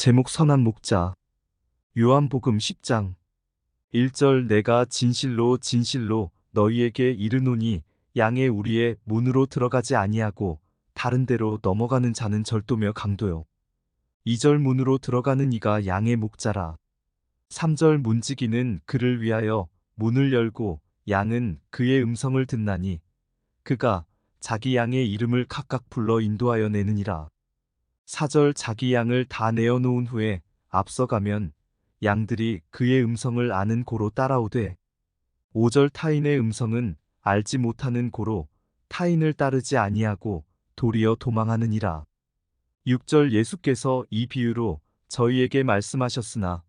제목 선한 목자. 요한복음 10장. 1절 내가 진실로 진실로 너희에게 이르노니 양의 우리의 문으로 들어가지 아니하고 다른 데로 넘어가는 자는 절도며 강도요. 2절 문으로 들어가는 이가 양의 목자라. 3절 문지기는 그를 위하여 문을 열고 양은 그의 음성을 듣나니 그가 자기 양의 이름을 각각 불러 인도하여 내느니라. 4절 자기 양을 다 내어 놓은 후에 앞서가면 양들이 그의 음성을 아는 고로 따라오되 5절 타인의 음성은 알지 못하는 고로 타인을 따르지 아니하고 도리어 도망하느니라. 6절 예수께서 이 비유로 저희에게 말씀하셨으나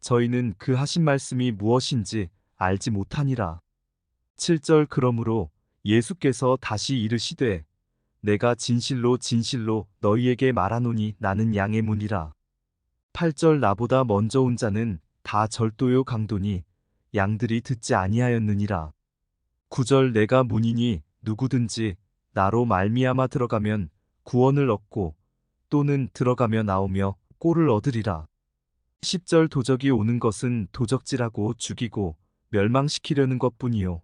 저희는 그 하신 말씀이 무엇인지 알지 못하니라. 7절 그러므로 예수께서 다시 이르시되 내가 진실로 진실로 너희에게 말하노니 나는 양의 문이라. 8절 나보다 먼저 온 자는 다 절도요 강도니 양들이 듣지 아니하였느니라. 9절 내가 문이니 누구든지 나로 말미암아 들어가면 구원을 얻고 또는 들어가며 나오며 꼴을 얻으리라. 10절 도적이 오는 것은 도적질하고 죽이고 멸망시키려는 것뿐이요.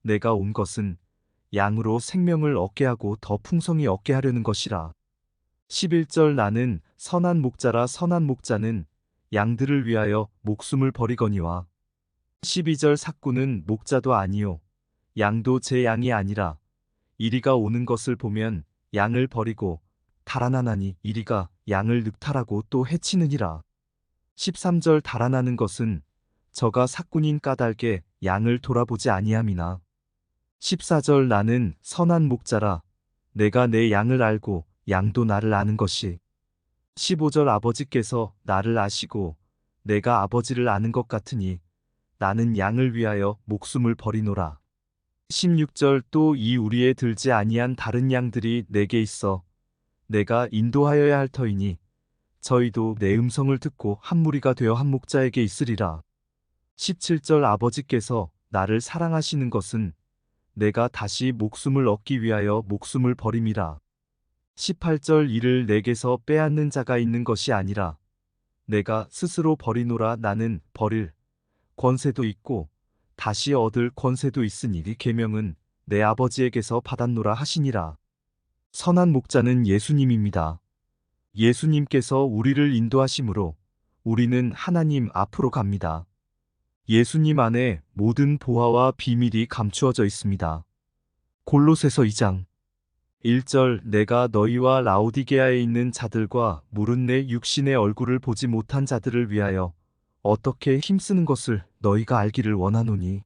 내가 온 것은 양으로 생명을 얻게 하고 더 풍성히 얻게 하려는 것이라. 11절 나는 선한 목자라 선한 목자는 양들을 위하여 목숨을 버리거니와. 12절 사꾸는 목자도 아니요. 양도 제 양이 아니라 이리가 오는 것을 보면 양을 버리고 달아나나니 이리가 양을 늑탈하고 또 해치느니라. 13절 달아나는 것은 저가 사꾼인 까닭에 양을 돌아보지 아니함이나 14절 나는 선한 목자라. 내가 내 양을 알고 양도 나를 아는 것이. 15절 아버지께서 나를 아시고 내가 아버지를 아는 것 같으니 나는 양을 위하여 목숨을 버리노라. 16절 또 이 우리에 들지 아니한 다른 양들이 내게 있어 내가 인도하여야 할 터이니 저희도 내 음성을 듣고 한 무리가 되어 한 목자에게 있으리라. 17절 아버지께서 나를 사랑하시는 것은 내가 다시 목숨을 얻기 위하여 목숨을 버림이라. 18절 이를 내게서 빼앗는 자가 있는 것이 아니라 내가 스스로 버리노라 나는 버릴 권세도 있고 다시 얻을 권세도 있으니 계명은 내 아버지에게서 받았노라 하시니라. 선한 목자는 예수님입니다. 예수님께서 우리를 인도하심으로 우리는 하나님 앞으로 갑니다. 예수님 안에 모든 보화와 비밀이 감추어져 있습니다. 골로새서 2장 1절 내가 너희와 라오디게아에 있는 자들과 무른 내 육신의 얼굴을 보지 못한 자들을 위하여 어떻게 힘쓰는 것을 너희가 알기를 원하노니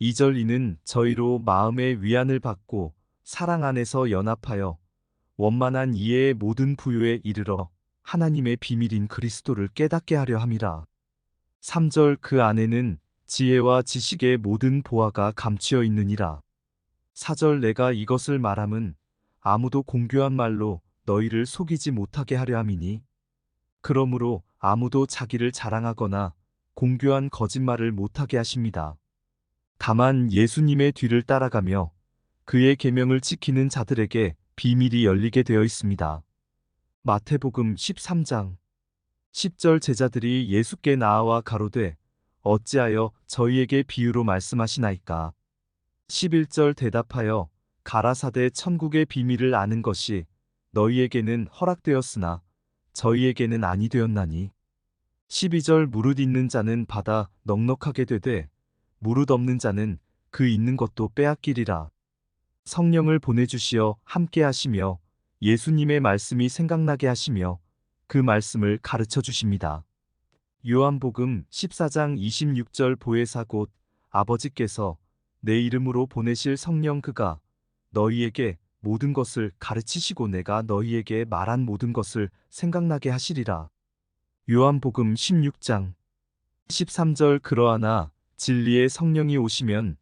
2절 이는 저희로 마음의 위안을 받고 사랑 안에서 연합하여 원만한 이해의 모든 부유에 이르러 하나님의 비밀인 그리스도를 깨닫게 하려 함이라. 3절 그 안에는 지혜와 지식의 모든 보화가 감추어 있느니라. 4절 내가 이것을 말함은 아무도 공교한 말로 너희를 속이지 못하게 하려 함이니 그러므로 아무도 자기를 자랑하거나 공교한 거짓말을 못하게 하십니다. 다만 예수님의 뒤를 따라가며 그의 계명을 지키는 자들에게 비밀이 열리게 되어 있습니다. 마태복음 13장 10절 제자들이 예수께 나아와 가로되 어찌하여 저희에게 비유로 말씀하시나이까? 11절 대답하여 가라사대 천국의 비밀을 아는 것이 너희에게는 허락되었으나 저희에게는 아니 되었나니? 12절 무릇 있는 자는 받아 넉넉하게 되되 무릇 없는 자는 그 있는 것도 빼앗기리라. 성령을 보내주시어 함께 하시며 예수님의 말씀이 생각나게 하시며 그 말씀을 가르쳐 주십니다. 요한복음 14장 26절 보혜사 곧 아버지께서 내 이름으로 보내실 성령 그가 너희에게 모든 것을 가르치시고 내가 너희에게 말한 모든 것을 생각나게 하시리라. 요한복음 16장 13절 그러하나 진리의 성령이 오시면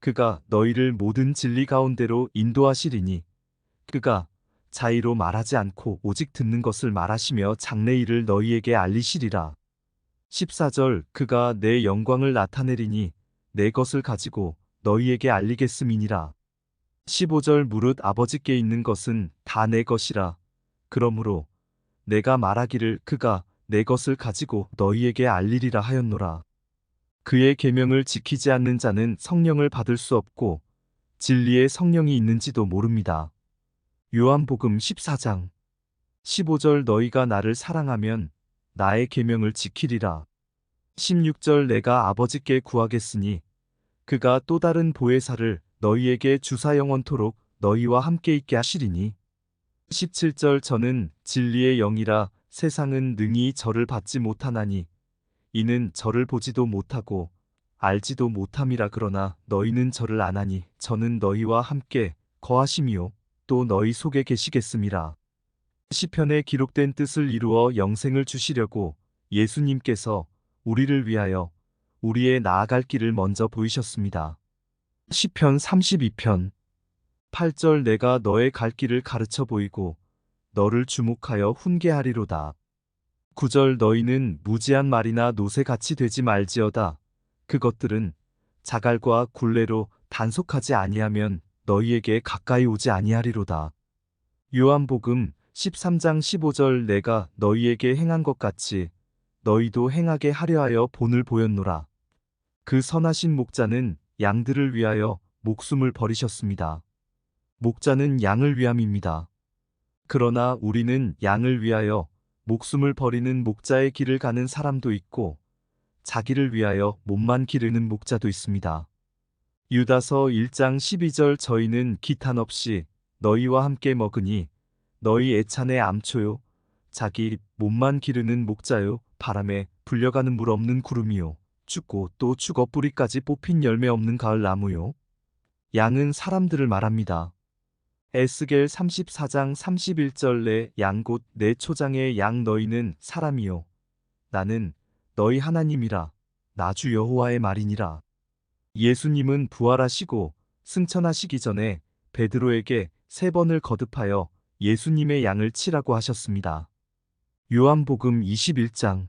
그가 너희를 모든 진리 가운데로 인도하시리니 그가 자의로 말하지 않고 오직 듣는 것을 말하시며 장래일을 너희에게 알리시리라. 14절 그가 내 영광을 나타내리니 내 것을 가지고 너희에게 알리겠음이니라. 15절 무릇 아버지께 있는 것은 다 내 것이라. 그러므로 내가 말하기를 그가 내 것을 가지고 너희에게 알리리라 하였노라. 그의 계명을 지키지 않는 자는 성령을 받을 수 없고 진리의 성령이 있는지도 모릅니다. 요한복음 14장. 15절 너희가 나를 사랑하면 나의 계명을 지키리라. 16절 내가 아버지께 구하겠으니 그가 또 다른 보혜사를 너희에게 주사 영원토록 너희와 함께 있게 하시리니. 17절 저는 진리의 영이라 세상은 능히 저를 받지 못하나니 이는 저를 보지도 못하고 알지도 못함이라 그러나 너희는 저를 아나니 저는 너희와 함께 거하심이요 또 너희 속에 계시겠음이라 시편에 기록된 뜻을 이루어 영생을 주시려고 예수님께서 우리를 위하여 우리의 나아갈 길을 먼저 보이셨습니다. 시편 32편 8절 내가 너의 갈 길을 가르쳐 보이고 너를 주목하여 훈계하리로다. 9절 너희는 무지한 말이나 노새같이 되지 말지어다. 그것들은 자갈과 굴레로 단속하지 아니하면 너희에게 가까이 오지 아니하리로다. 요한복음 13장 15절 내가 너희에게 행한 것 같이 너희도 행하게 하려 하여 본을 보였노라. 그 선하신 목자는 양들을 위하여 목숨을 버리셨습니다. 목자는 양을 위함입니다. 그러나 우리는 양을 위하여 목숨을 버리는 목자의 길을 가는 사람도 있고 자기를 위하여 몸만 기르는 목자도 있습니다. 유다서 1장 12절 저희는 기탄 없이 너희와 함께 먹으니 너희 애찬의 암초요. 자기 몸만 기르는 목자요. 바람에 불려가는 물 없는 구름이요. 죽고 또 죽어 뿌리까지 뽑힌 열매 없는 가을 나무요. 양은 사람들을 말합니다. 에스겔 34장 31절 내 양곧 내 초장의 양 너희는 사람이요. 나는 너희 하나님이라. 나주 여호와의 말이니라 예수님은 부활하시고 승천하시기 전에 베드로에게 세 번을 거듭하여 예수님의 양을 치라고 하셨습니다. 요한복음 21장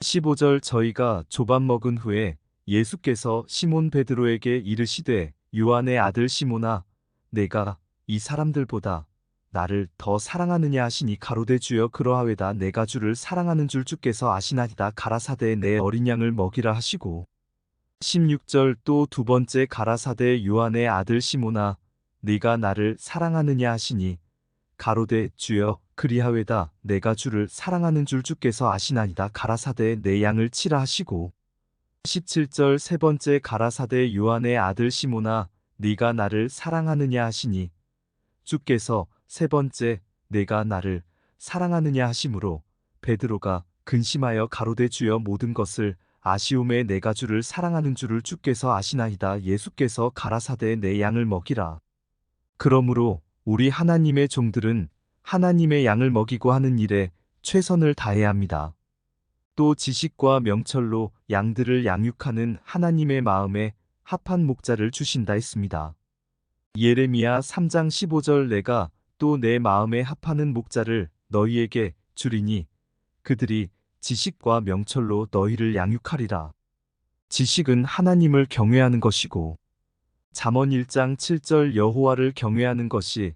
15절 저희가 조밥 먹은 후에 예수께서 시몬 베드로에게 이르시되 요한의 아들 시몬아 내가 이 사람들보다 나를 더 사랑하느냐 하시니 가로되 주여 그러하외다 내가 주를 사랑하는 줄 주께서 아시나이다 가라사대 내 어린 양을 먹이라 하시고 16절 또 두 번째 가라사대 요한의 아들 시몬아 네가 나를 사랑하느냐 하시니 가로되 주여 그리하외다. 내가 주를 사랑하는 줄 주께서 아시나이다. 가라사대 내 양을 치라 하시고. 17절 세 번째 가라사대 요한의 아들 시몬아 네가 나를 사랑하느냐 하시니 주께서 세 번째 내가 나를 사랑하느냐 하심으로 베드로가 근심하여 가로되 주여 모든 것을 아시움에 내가 주를 사랑하는 줄을 주께서 아시나이다 예수께서 가라사대 내 양을 먹이라 그러므로 우리 하나님의 종들은 하나님의 양을 먹이고 하는 일에 최선을 다해야 합니다. 또 지식과 명철로 양들을 양육하는 하나님의 마음에 합한 목자를 주신다 했습니다. 예레미야 3장 15절 내가 또 내 마음에 합하는 목자를 너희에게 주리니 그들이 지식과 명철로 너희를 양육하리라. 지식은 하나님을 경외하는 것이고 잠언 1장 7절 여호와를 경외하는 것이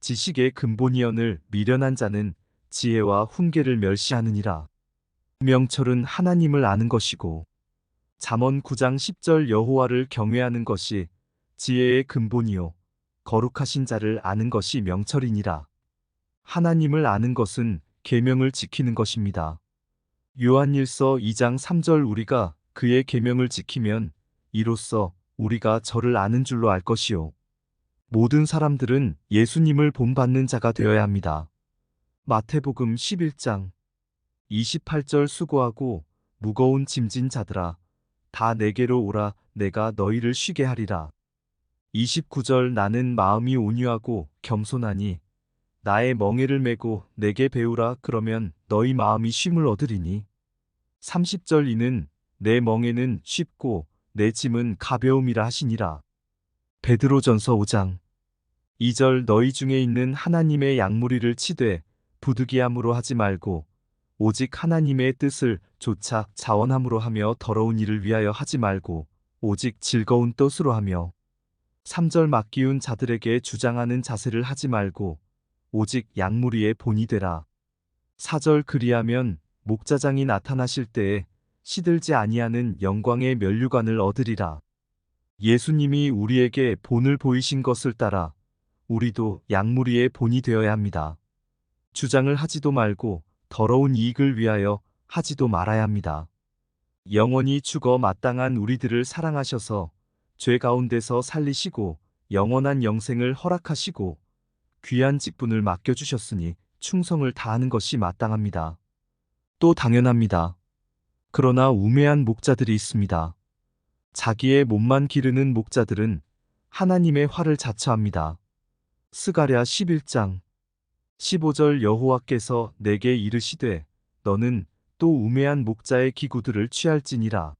지식의 근본이언을 미련한 자는 지혜와 훈계를 멸시하느니라. 명철은 하나님을 아는 것이고 잠언 9장 10절 여호와를 경외하는 것이 지혜의 근본이요 거룩하신 자를 아는 것이 명철이니라. 하나님을 아는 것은 계명을 지키는 것입니다. 요한일서 2장 3절 우리가 그의 계명을 지키면 이로써 우리가 저를 아는 줄로 알 것이요. 모든 사람들은 예수님을 본받는 자가 되어야 합니다. 마태복음 11장 28절 수고하고 무거운 짐진 자들아 다 내게로 오라 내가 너희를 쉬게 하리라. 29절 나는 마음이 온유하고 겸손하니 나의 멍에를 메고 내게 배우라 그러면 너희 마음이 쉼을 얻으리니 30절 이는 내 멍에는 쉽고 내 짐은 가벼움이라 하시니라. 베드로전서 5장 2절 너희 중에 있는 하나님의 양무리를 치되 부득이함으로 하지 말고 오직 하나님의 뜻을 조차 자원함으로 하며 더러운 일을 위하여 하지 말고 오직 즐거운 뜻으로 하며 3절 맡기운 자들에게 주장하는 자세를 하지 말고 오직 양무리의 본이 되라. 사절 그리하면 목자장이 나타나실 때에 시들지 아니하는 영광의 면류관을 얻으리라. 예수님이 우리에게 본을 보이신 것을 따라 우리도 양무리의 본이 되어야 합니다. 주장을 하지도 말고 더러운 이익을 위하여 하지도 말아야 합니다. 영원히 죽어 마땅한 우리들을 사랑하셔서 죄 가운데서 살리시고 영원한 영생을 허락하시고 귀한 직분을 맡겨주셨으니 충성을 다하는 것이 마땅합니다. 또 당연합니다. 그러나 우매한 목자들이 있습니다. 자기의 몸만 기르는 목자들은 하나님의 화를 자처합니다. 스가랴 11장 15절 여호와께서 내게 이르시되 너는 또 우매한 목자의 기구들을 취할지니라.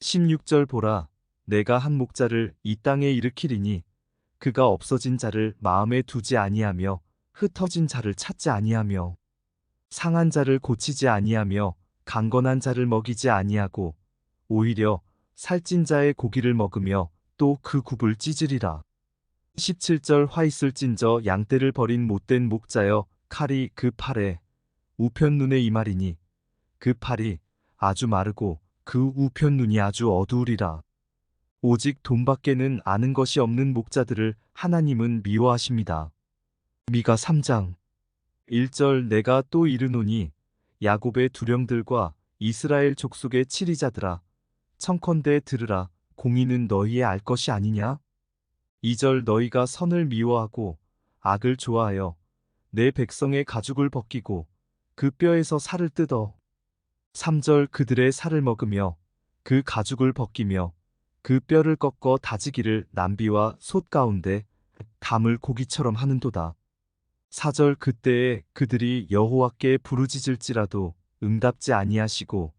16절 보라 내가 한 목자를 이 땅에 일으키리니 그가 없어진 자를 마음에 두지 아니하며 흩어진 자를 찾지 아니하며 상한 자를 고치지 아니하며 강건한 자를 먹이지 아니하고 오히려 살찐 자의 고기를 먹으며 또 그 굽을 찢으리라. 17절 화 있을진저 양떼를 버린 못된 목자여 칼이 그 팔에 우편 눈에 이 말이니 그 팔이 아주 마르고 그 우편 눈이 아주 어두우리라. 오직 돈밖에는 아는 것이 없는 목자들을 하나님은 미워하십니다. 미가 3장. 1절 내가 또 이르노니 야곱의 두령들과 이스라엘 족속의 치리자들아 청컨대 들으라. 공의는 너희의 알 것이 아니냐? 2절 너희가 선을 미워하고 악을 좋아하여 내 백성의 가죽을 벗기고 그 뼈에서 살을 뜯어 3절 그들의 살을 먹으며 그 가죽을 벗기며 그 뼈를 꺾어 다지기를 남비와 솥 가운데 담을 고기처럼 하는도다. 4절 그때에 그들이 여호와께 부르짖을지라도 응답지 아니하시고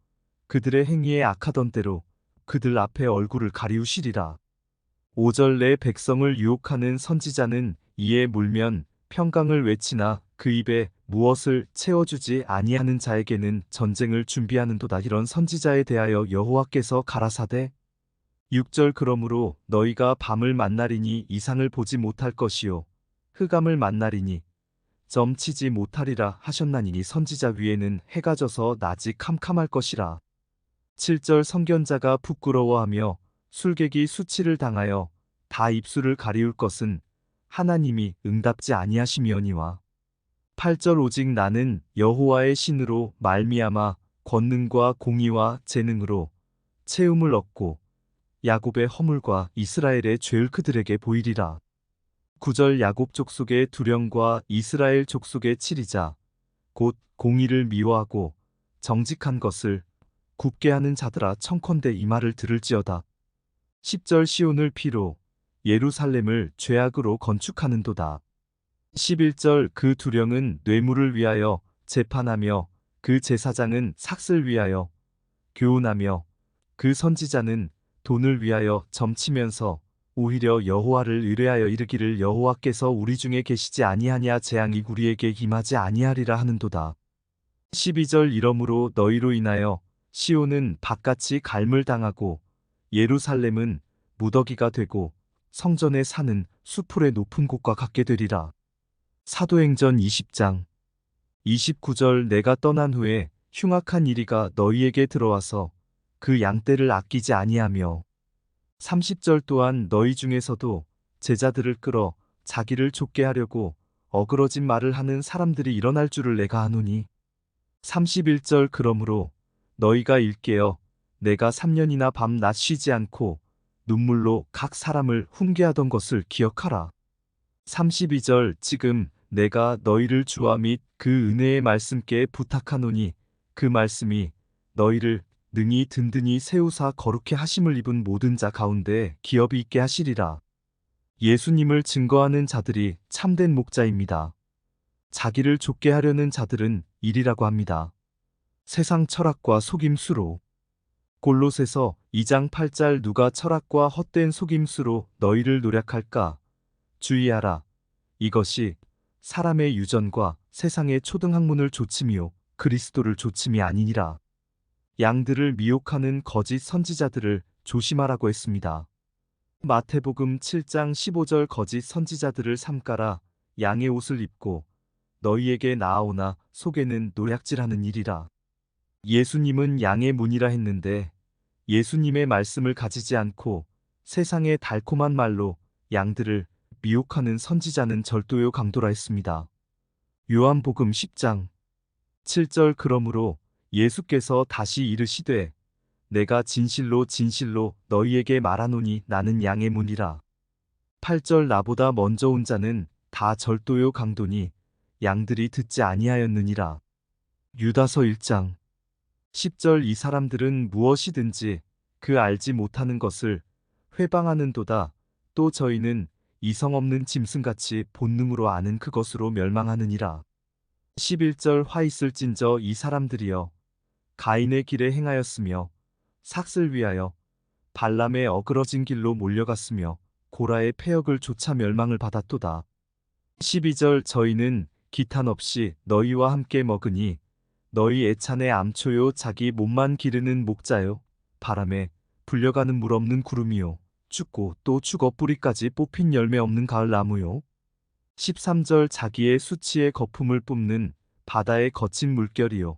그들의 행위에 악하던 대로 그들 앞에 얼굴을 가리우시리라. 5절 내 백성을 유혹하는 선지자는 이에 물면 평강을 외치나 그 입에 무엇을 채워주지 아니하는 자에게는 전쟁을 준비하는도다 이런 선지자에 대하여 여호와께서 가라사대 6절 그러므로 너희가 밤을 만나리니 이상을 보지 못할 것이요 흑암을 만나리니 점치지 못하리라 하셨나니 선지자 위에는 해가 져서 낮이 캄캄할 것이라 7절 선견자가 부끄러워하며 술객이 수치를 당하여 다 입술을 가리울 것은 하나님이 응답지 아니하심이oni와 8절 오직 나는 여호와의 신으로 말미암아 권능과 공의와 재능으로 채움을 얻고 야곱의 허물과 이스라엘의 죄를 그들에게 보이리라. 9절 야곱 족속의 두령과 이스라엘 족속의 치리자 곧 공의를 미워하고 정직한 것을 굽게 하는 자들아 청컨대 이 말을 들을지어다. 10절 시온을 피로 예루살렘을 죄악으로 건축하는도다. 11절 그 두령은 뇌물을 위하여 재판하며 그 제사장은 삭슬 위하여 교훈하며 그 선지자는 돈을 위하여 점치면서 오히려 여호와를 의뢰하여 이르기를 여호와께서 우리 중에 계시지 아니하냐 재앙이 우리에게 임하지 아니하리라 하는도다. 12절 이러므로 너희로 인하여 시온은 바깥이 갈물 당하고 예루살렘은 무더기가 되고 성전의 산은 수풀의 높은 곳과 같게 되리라. 사도행전 20장 29절 내가 떠난 후에 흉악한 이리가 너희에게 들어와서 그 양떼를 아끼지 아니하며 30절 또한 너희 중에서도 제자들을 끌어 자기를 좁게 하려고 어그러진 말을 하는 사람들이 일어날 줄을 내가 아노니 31절 그러므로 너희가 일깨어 내가 3년이나 밤낮 쉬지 않고 눈물로 각 사람을 훈계하던 것을 기억하라. 32절 지금 내가 너희를 주와 및 그 은혜의 말씀께 부탁하노니 그 말씀이 너희를 능히 든든히 세우사 거룩해 하심을 입은 모든 자 가운데 기업이 있게 하시리라. 예수님을 증거하는 자들이 참된 목자입니다. 자기를 좁게 하려는 자들은 일이라고 합니다. 세상 철학과 속임수로 골로새서 2장 8절 누가 철학과 헛된 속임수로 너희를 노력할까 주의하라 이것이 사람의 유전과 세상의 초등학문을 조침이요 그리스도를 조침이 아니니라 양들을 미혹하는 거짓 선지자들을 조심하라고 했습니다. 마태복음 7장 15절 거짓 선지자들을 삼가라 양의 옷을 입고 너희에게 나아오나 속에는 노략질하는 일이라. 예수님은 양의 문이라 했는데 예수님의 말씀을 가지지 않고 세상의 달콤한 말로 양들을 미혹하는 선지자는 절도요 강도라 했습니다. 요한복음 10장 7절 그러므로 예수께서 다시 이르시되 내가 진실로 진실로 너희에게 말하노니 나는 양의 문이라. 8절 나보다 먼저 온 자는 다 절도요 강도니 양들이 듣지 아니하였느니라. 유다서 1장 10절 이 사람들은 무엇이든지 그 알지 못하는 것을 회방하는도다. 또 저희는 이성 없는 짐승같이 본능으로 아는 그것으로 멸망하느니라. 11절 화 있을진저 이 사람들이여 가인의 길에 행하였으며 삭슬 위하여 발람의 어그러진 길로 몰려갔으며 고라의 폐역을 쫓아 멸망을 받았도다. 12절 저희는 기탄 없이 너희와 함께 먹으니 너희 애찬의 암초요 자기 몸만 기르는 목자요. 바람에 불려가는 물 없는 구름이요. 춥고 또 죽어 뿌리까지 뽑힌 열매 없는 가을 나무요. 13절 자기의 수치의 거품을 뿜는 바다의 거친 물결이요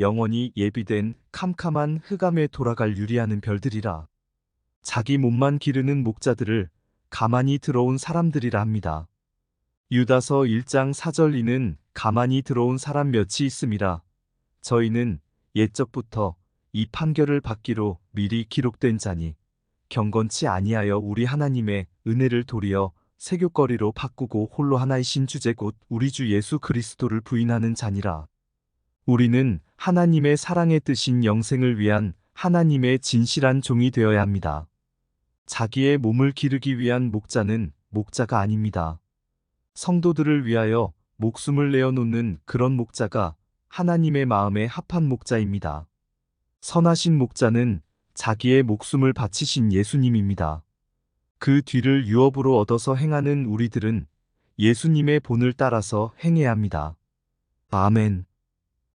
영원히 예비된 캄캄한 흑암에 돌아갈 유리하는 별들이라 자기 몸만 기르는 목자들을 가만히 들어온 사람들이라 합니다. 유다서 1장 4절 이는 가만히 들어온 사람 몇이 있음이라 저희는 옛적부터 이 판결을 받기로 미리 기록된 자니 경건치 아니하여 우리 하나님의 은혜를 도리어 세교거리로 바꾸고 홀로 하나이신 주제 곧 우리 주 예수 그리스도를 부인하는 자니라. 우리는 하나님의 사랑의 뜻인 영생을 위한 하나님의 진실한 종이 되어야 합니다. 자기의 몸을 기르기 위한 목자는 목자가 아닙니다. 성도들을 위하여 목숨을 내어놓는 그런 목자가 하나님의 마음에 합한 목자입니다. 선하신 목자는 자기의 목숨을 바치신 예수님입니다. 그 뒤를 유업으로 얻어서 행하는 우리들은 예수님의 본을 따라서 행해야 합니다. 아멘.